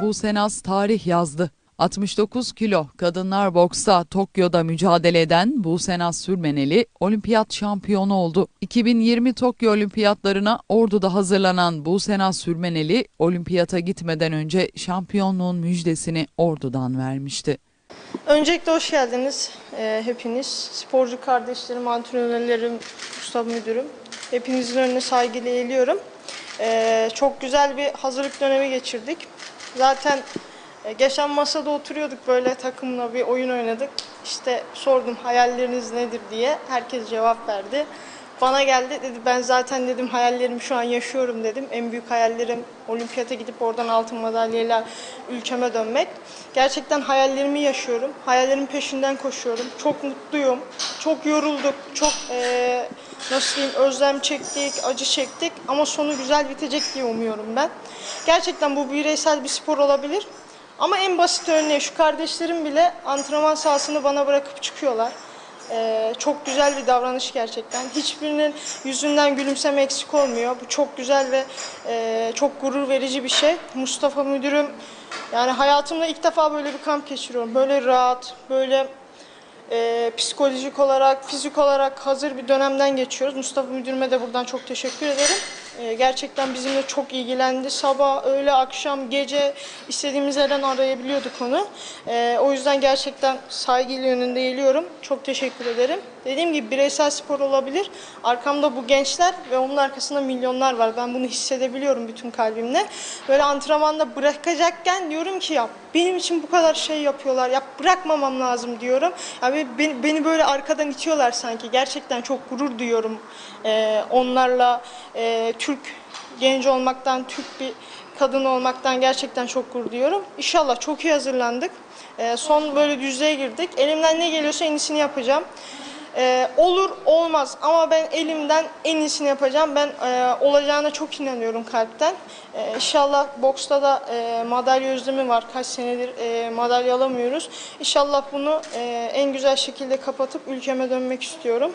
Buse Naz tarih yazdı. 69 kilo kadınlar boksta Tokyo'da mücadele eden Buse Naz Sürmeneli olimpiyat şampiyonu oldu. 2020 Tokyo olimpiyatlarına Ordu'da hazırlanan Buse Naz Sürmeneli olimpiyata gitmeden önce şampiyonluğun müjdesini Ordu'dan vermişti. Öncelikle hoş geldiniz e, hepiniz. Sporcu kardeşlerim, antrenörlerim, usta müdürüm. Hepinizin önüne saygıyla eğiliyorum. E, çok güzel bir hazırlık dönemi geçirdik. Zaten e, geçen masada oturuyorduk böyle takımla bir oyun oynadık. İşte sordum hayalleriniz nedir diye. Herkes cevap verdi. Bana geldi dedi ben zaten dedim hayallerimi şu an yaşıyorum dedim. En büyük hayallerim olimpiyata gidip oradan altın madalyayla ülkeme dönmek. Gerçekten hayallerimi yaşıyorum. Hayallerimin peşinden koşuyorum. Çok mutluyum. Çok yorulduk. Çok eee, nasıl diyeyim özlem çektik, acı çektik ama sonu güzel bitecek diye umuyorum ben. Gerçekten bu bireysel bir spor olabilir. Ama en basit örneği şu kardeşlerim bile antrenman sahasını bana bırakıp çıkıyorlar. Ee, çok güzel bir davranış gerçekten. Hiçbirinin yüzünden gülümseme eksik olmuyor. Bu çok güzel ve e, çok gurur verici bir şey. Mustafa müdürüm, yani hayatımda ilk defa böyle bir kamp geçiriyorum. Böyle rahat, böyle e, psikolojik olarak, fizik olarak hazır bir dönemden geçiyoruz. Mustafa müdürüme de buradan çok teşekkür ederim. E, gerçekten bizimle çok ilgilendi. Sabah, öğle, akşam, gece istediğimiz yerden arayabiliyorduk onu. E, o yüzden gerçekten saygıyla yönünde eğiliyorum. Çok teşekkür ederim. Dediğim gibi bireysel spor olabilir. Arkamda bu gençler ve onun arkasında milyonlar var. Ben bunu hissedebiliyorum bütün kalbimle. Böyle antrenmanda bırakacakken diyorum ki ya benim için bu kadar şey yapıyorlar. Ya bırakmamam lazım diyorum. Yani beni, böyle arkadan itiyorlar sanki. Gerçekten çok gurur duyuyorum ee, onlarla. Ee, Türk genç olmaktan, Türk bir kadın olmaktan gerçekten çok gurur duyuyorum. İnşallah çok iyi hazırlandık. Ee, son böyle düzlüğe girdik. Elimden ne geliyorsa en iyisini yapacağım. Ee, olur olmaz ama ben elimden en iyisini yapacağım. Ben e, olacağına çok inanıyorum kalpten. Ee, inşallah boksta da e, madalya özlemi var. Kaç senedir e, madalya alamıyoruz. İnşallah bunu e, en güzel şekilde kapatıp ülkeme dönmek istiyorum.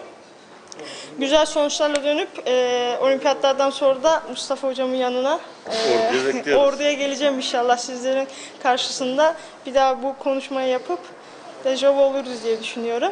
Güzel sonuçlarla dönüp e, olimpiyatlardan sonra da Mustafa hocamın yanına e, Orduya geleceğim inşallah sizlerin karşısında. Bir daha bu konuşmayı yapıp dejavu oluruz diye düşünüyorum.